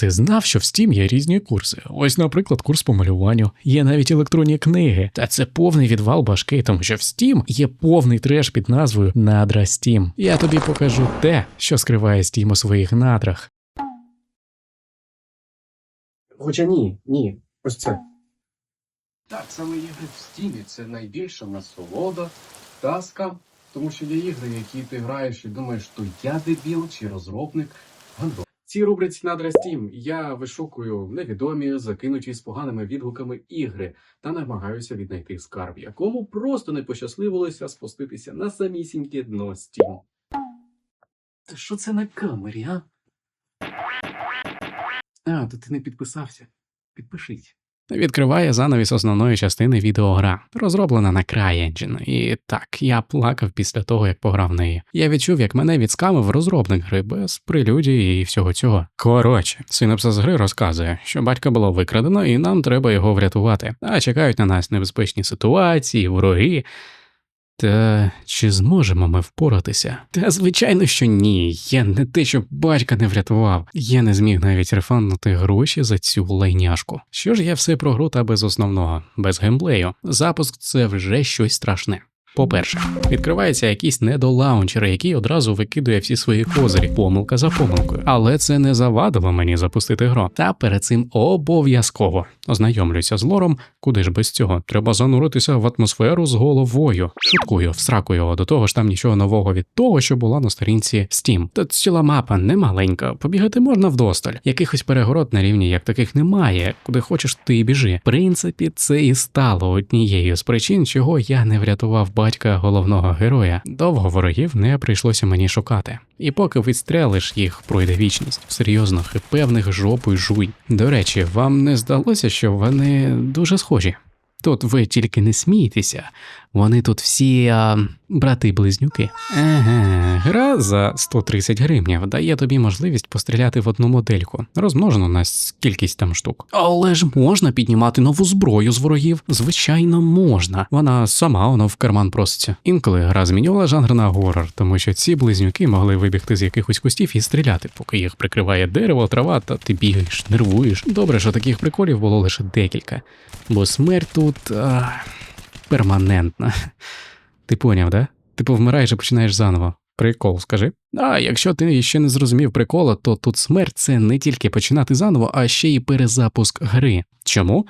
ти знав, що в Steam є різні курси? Ось, наприклад, курс по малюванню, є навіть електронні книги. Та це повний відвал башки, тому що в Steam є повний треш під назвою Надра Steam. Я тобі покажу те, що скриває Steam у своїх надрах. Хоча ні, ні, ось це. Так, саме ігри в Стімі це найбільша насолода, таска, тому що є ігри, які ти граєш і думаєш, то я дебіл чи розробник гандон. Цій рубриці надра Steam я вишукую невідомі, закинуті з поганими відгуками ігри та намагаюся віднайти скарб, якому просто не пощасливилося спуститися на самісіньке дно Steam. Та що це на камері, а? А, то ти не підписався. Підпишись. Відкриває занавіс основної частини відеогра, розроблена на CryEngine. І так, я плакав після того, як пограв неї. Я відчув, як мене відскамив розробник гри без прелюдії і всього цього. Коротше, синапсис гри розказує, що батька було викрадено, і нам треба його врятувати. А чекають на нас небезпечні ситуації, вороги. Та чи зможемо ми впоратися? Та звичайно, що ні. Я не те, що батька не врятував. Я не зміг навіть рефанднути гроші за цю лайняшку. Що ж я все про гру та без основного, без геймплею. Запуск це вже щось страшне. По-перше, відкривається якийсь недолаунчер, який одразу викидує всі свої козирі, помилка за помилкою. Але це не завадило мені запустити гру. Та перед цим обов'язково ознайомлюся з лором, куди ж без цього. Треба зануритися в атмосферу з головою. Шуткую, встракую, до того ж там нічого нового від того, що була на сторінці Steam. Та ціла мапа не маленька, побігати можна вдосталь. Якихось перегород на рівні як таких немає. Куди хочеш, ти біжи. В принципі, це і стало однією з причин, чого я не врятував батька головного героя. Довго ворогів не прийшлося мені шукати. І поки відстрелиш їх, пройде вічність. Серйозно, певних жопу й жуй. До речі, вам не здалося, що вони дуже схожі? Тут ви тільки не смійтеся, вони тут всі а, брати-близнюки. Еге, гра за 130 гривнів дає тобі можливість постріляти в одну модельку, розмножену на кількість там штук. Але ж можна піднімати нову зброю з ворогів? Звичайно, можна. Вона сама воно в карман проситься. Інколи гра змінювала жанр на горор, тому що ці близнюки могли вибігти з якихось кустів і стріляти, поки їх прикриває дерево, трава, та ти бігаєш, нервуєш. Добре, що таких приколів було лише декілька, бо смерть тут а, перманентна. Ти поняв, да? Ти повмираєш і починаєш заново. Прикол, скажи. А якщо ти ще не зрозумів прикола, то тут смерть це не тільки починати заново, а ще й перезапуск гри. Чому?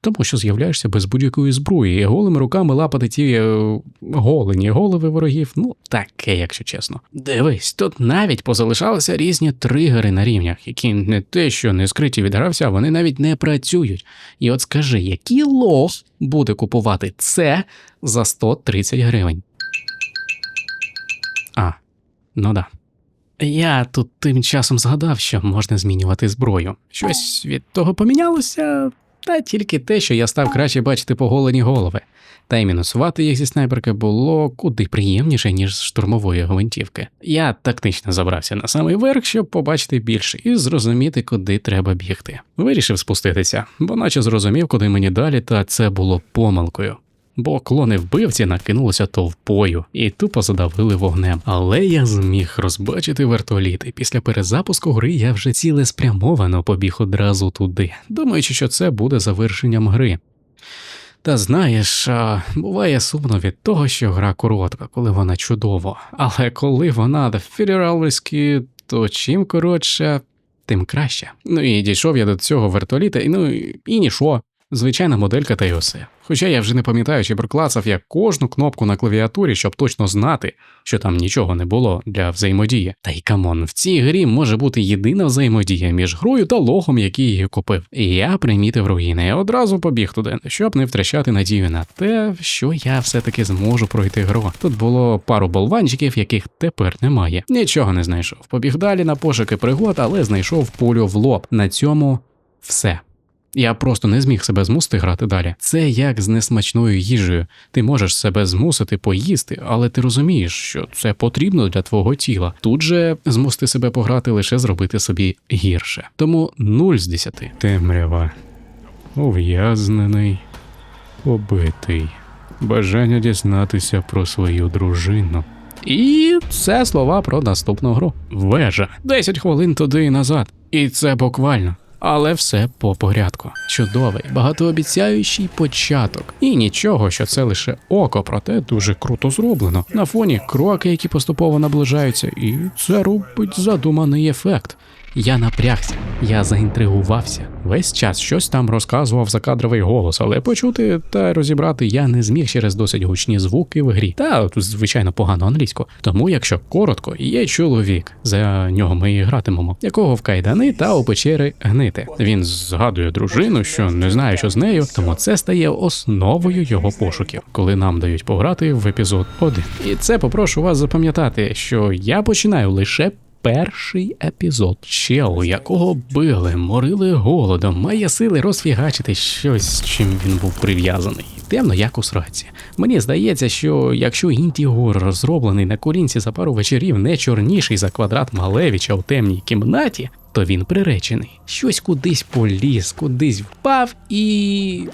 Тому що з'являєшся без будь-якої зброї, і голими руками лапати ті е, голені голови ворогів, ну таке, якщо чесно. Дивись, тут навіть позалишалися різні тригери на рівнях, які не те, що не скриті від гравця, вони навіть не працюють. І от скажи, який лох буде купувати це за 130 гривень? А, ну да. Я тут тим часом згадав, що можна змінювати зброю. Щось від того помінялося, та тільки те, що я став краще бачити поголені голови. Та й мінусувати їх зі снайперки було куди приємніше, ніж з штурмової гвинтівки. Я тактично забрався на самий верх, щоб побачити більше і зрозуміти, куди треба бігти. Вирішив спуститися, бо наче зрозумів, куди мені далі, та це було помилкою. Бо клони вбивці накинулися товпою і тупо задавили вогнем. Але я зміг розбачити вертоліт, і після перезапуску гри я вже цілеспрямовано побіг одразу туди, думаючи, що це буде завершенням гри. Та знаєш, буває сумно від того, що гра коротка, коли вона чудова, але коли вона філералські, то чим коротше, тим краще. Ну і дійшов я до цього вертоліта, і ну і нічого. Звичайна моделька та й усе. Хоча я вже не пам'ятаю, чи проклацав я кожну кнопку на клавіатурі, щоб точно знати, що там нічого не було для взаємодії. Та й камон, в цій грі може бути єдина взаємодія між грою та логом, який її купив. І я примітив руїни і одразу побіг туди, щоб не втрачати надію на те, що я все-таки зможу пройти гру. Тут було пару болванчиків, яких тепер немає. Нічого не знайшов. Побіг далі на пошуки пригод, але знайшов пулю в лоб. На цьому все. Я просто не зміг себе змусити грати далі. Це як з несмачною їжею. Ти можеш себе змусити поїсти, але ти розумієш, що це потрібно для твого тіла. Тут же змусити себе пограти лише зробити собі гірше. Тому 0 з 10. Темрява. Ув'язнений, побитий. Бажання дізнатися про свою дружину. І це слова про наступну гру. Вежа. 10 хвилин туди і назад. І це буквально. Але все по порядку. Чудовий, багатообіцяючий початок. І нічого, що це лише око, проте дуже круто зроблено. На фоні кроки, які поступово наближаються, і це робить задуманий ефект. Я напрягся, я заінтригувався. Весь час щось там розказував закадровий голос, але почути та розібрати я не зміг через досить гучні звуки в грі. Та звичайно, погано англійську. Тому, якщо коротко, є чоловік, за нього ми і гратимемо, якого в кайдани та у печери гнити. Він згадує дружину, що не знає, що з нею, тому це стає основою його пошуків, коли нам дають пограти в епізод 1. І це попрошу вас запам'ятати, що я починаю лише перший епізод. Чел, якого били, морили голодом, має сили розфігачити щось, з чим він був прив'язаний. Темно, як у сраці. Мені здається, що якщо інді-гор розроблений на корінці за пару вечорів не чорніший за квадрат Малевича у темній кімнаті, то він приречений. Щось кудись поліз, кудись впав і.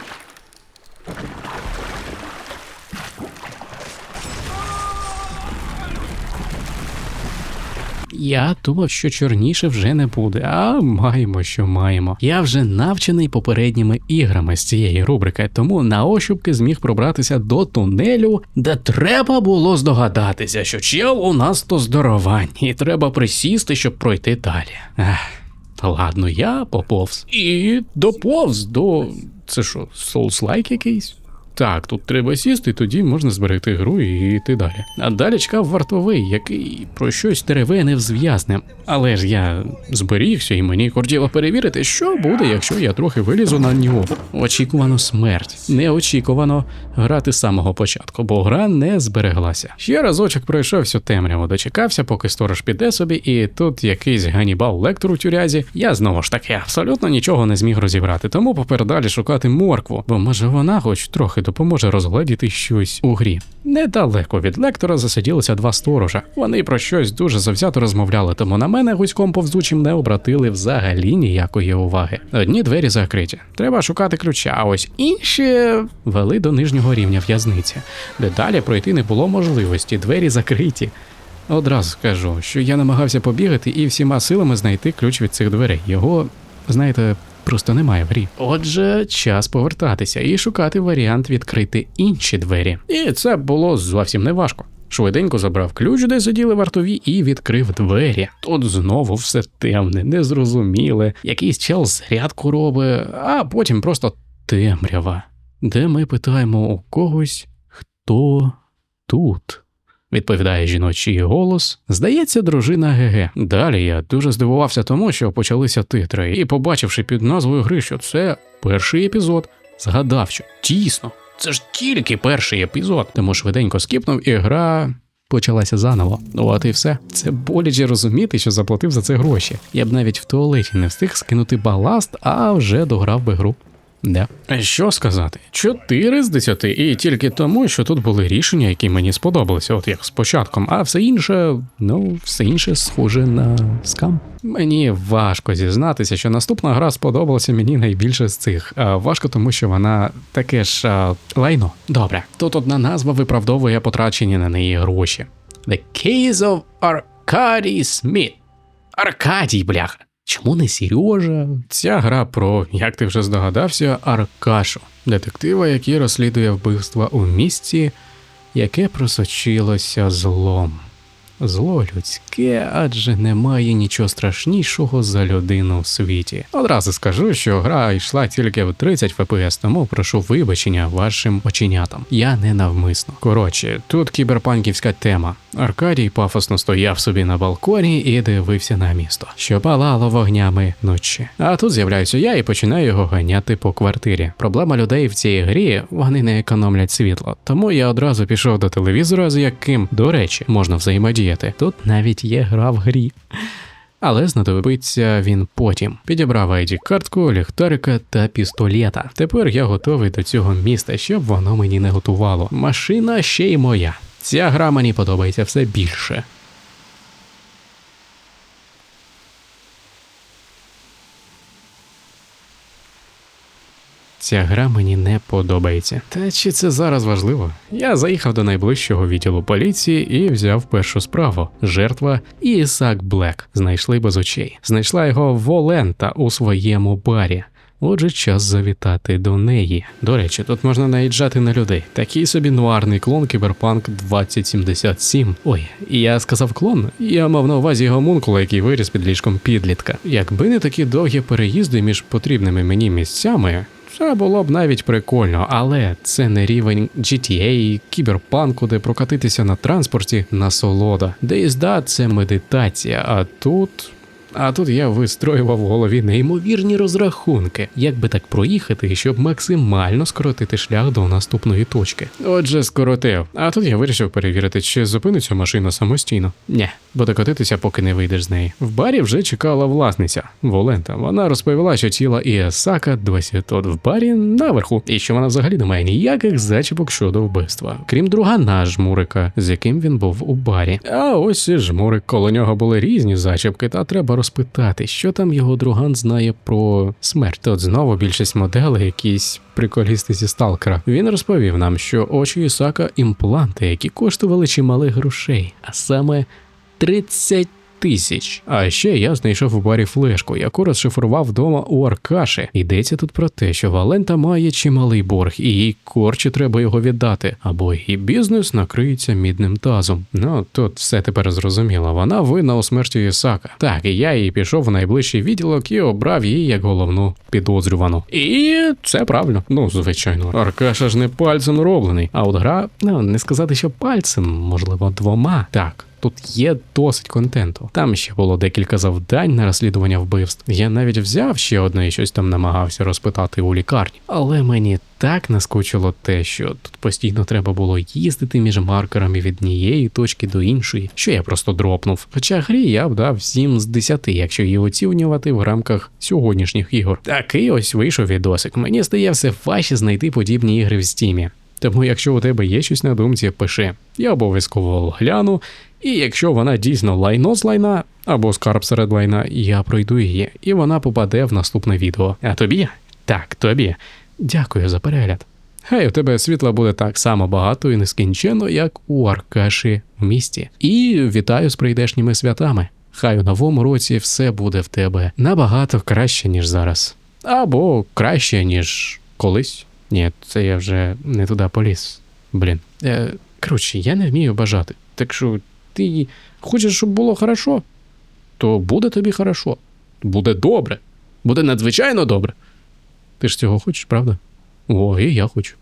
Я думав, що чорніше вже не буде, а маємо, що маємо. Я вже навчений попередніми іграми з цієї рубрики, тому на ошибки зміг пробратися до тунелю, де треба було здогадатися, що чел у нас то здоровань, і треба присісти, щоб пройти далі. Ех, ладно, я поповз. І доповз до. Це що, соус-лайк якийсь? Так, тут треба сісти, тоді можна зберегти гру і йти далі. А далі чекав вартовий, який про щось тереве не взв'язне. Але ж я зберігся, і мені кортіло перевірити, що буде, якщо я трохи вилізу на нього. Очікувано смерть. Неочікувано грати з самого початку, бо гра не збереглася. Ще разочок пройшов всю темряву, дочекався, поки сторож піде собі, і тут якийсь ганібал лектор у тюрязі. Я знову ж таки абсолютно нічого не зміг розібрати, тому попер далі шукати моркву, бо може вона хоч трохи допоможе розгледіти щось у грі. Недалеко від лектора засиділися два сторожа. Вони про щось дуже завзято розмовляли, тому на мене гуськом повзучим не обратили взагалі ніякої уваги. Одні двері закриті. Треба шукати ключа, а ось інші вели до нижнього рівня в'язниці, де далі пройти не було можливості, двері закриті. Одразу скажу, що я намагався побігати і всіма силами знайти ключ від цих дверей. Його, знаєте, просто немає в грі. Отже, час повертатися і шукати варіант відкрити інші двері. І це було зовсім неважко. Швиденько забрав ключ, де сиділи вартові, і відкрив двері. Тут знову все темне, незрозуміле, якийсь чел зрядку робить, а потім просто темрява, де ми питаємо у когось, хто тут. Відповідає жіночий голос. Здається, дружина ГГ. Далі я дуже здивувався тому, що почалися титри, і, побачивши під назвою гри, що це перший епізод, згадав, що дійсно, це ж тільки перший епізод. Тому швиденько скіпнув, і гра почалася заново. Ну от і все. Це боляче розуміти, що заплатив за це гроші. Я б навіть в туалеті не встиг скинути баласт, а вже дограв би гру. Не. Що сказати? 4 з 10, і тільки тому, що тут були рішення, які мені сподобалися, от як з початком, а все інше, ну, все інше схоже на скам. Мені важко зізнатися, що наступна гра сподобалася мені найбільше з цих. Важко, тому що вона таке ж лайно. Добре, тут одна назва виправдовує потрачені на неї гроші. The Case of Arcady Smith. Аркадій, бляха. Чому не Сережа? Ця гра про, як ти вже здогадався, Аркашу, детектива, який розслідує вбивства у місті, яке просочилося злом. Зло людське, адже немає нічого страшнішого за людину в світі. Одразу скажу, що гра йшла тільки в 30 FPS, тому прошу вибачення вашим оченятам. Я не навмисно. Коротше, тут кіберпанківська тема. Аркадій пафосно стояв собі на балконі і дивився на місто, що палало вогнями ночі. А тут з'являюся я і починаю його ганяти по квартирі. Проблема людей в цій грі вони не економлять світло, тому я одразу пішов до телевізора, з яким, до речі, можна взаємодіяти. Тут навіть є гра в грі. Але знадобиться він потім. Підібрав id картку, ліхтарика та пістолета. Тепер я готовий до цього міста, щоб воно мені не готувало. Машина ще й моя. Ця гра мені подобається все більше. Ця гра мені не подобається. Та чи це зараз важливо? Я заїхав до найближчого відділу поліції і взяв першу справу. Жертва Ісак Блек. Знайшли без очей. Знайшла його Волента у своєму барі. Отже, час завітати до неї. До речі, тут можна наїжджати на людей. Такий собі нуарний клон Кіберпанк 2077. Ой, я сказав клон, я мав на увазі гомункула, який виріс під ліжком підлітка. Якби не такі довгі переїзди між потрібними мені місцями. Це було б навіть прикольно, але це не рівень GTA, кіберпанку, де прокатитися на транспорті насолода. Де їзда це медитація, а тут. А тут я вистроював в голові неймовірні розрахунки, як би так проїхати, щоб максимально скоротити шлях до наступної точки. Отже, скоротив. А тут я вирішив перевірити, чи зупиниться машина самостійно. Ні, буде котитися, поки не вийдеш з неї. В барі вже чекала власниця Волента. Вона розповіла, що тіло Іасака досі тут в барі наверху, і що вона взагалі не має ніяких зачіпок щодо вбивства, крім другана жмурика, з яким він був у барі. А ось і жмурик, коло нього були різні зачіпки, та треба розпитати, що там його друган знає про смерть. Тут знову більшість моделей, якісь приколісти зі сталкера. Він розповів нам, що очі Ісака імпланти, які коштували чималих грошей, а саме 30 тисяч. А ще я знайшов у барі флешку, яку розшифрував вдома у Аркаші. Йдеться тут про те, що Валента має чималий борг, і їй корче треба його віддати, або її бізнес накриється мідним тазом. Ну тут все тепер зрозуміло. Вона винна у смерті Ісака. Так, і я її пішов в найближчий відділок і обрав її як головну підозрювану. І це правильно. Ну, звичайно, Аркаша ж не пальцем роблений. А от гра, ну не сказати, що пальцем, можливо, двома. Так. Тут є досить контенту. Там ще було декілька завдань на розслідування вбивств. Я навіть взяв ще одне і щось там намагався розпитати у лікарні. Але мені так наскучило те, що тут постійно треба було їздити між маркерами від однієї точки до іншої, що я просто дропнув. Хоча грі я б дав 7 з 10, якщо її оцінювати в рамках сьогоднішніх ігор. Такий ось вийшов відосик. Мені стає все важче знайти подібні ігри в стімі. Тому, якщо у тебе є щось на думці, пиши. Я обов'язково гляну, і якщо вона дійсно лайно з лайна або скарб серед лайна, я пройду її, і вона попаде в наступне відео. А тобі? Так, тобі. Дякую за перегляд. Хай у тебе світла буде так само багато і нескінченно, як у Аркаші в місті. І вітаю з прийдешніми святами. Хай у новому році все буде в тебе набагато краще, ніж зараз. Або краще, ніж колись. Ні, це я вже не туди поліз. Блін. Е, коротше, я не вмію бажати. Так що ти хочеш, щоб було хорошо, то буде тобі хорошо. Буде добре. Буде надзвичайно добре. Ти ж цього хочеш, правда? О, і я хочу.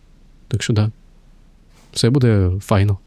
Так що да. Все буде файно.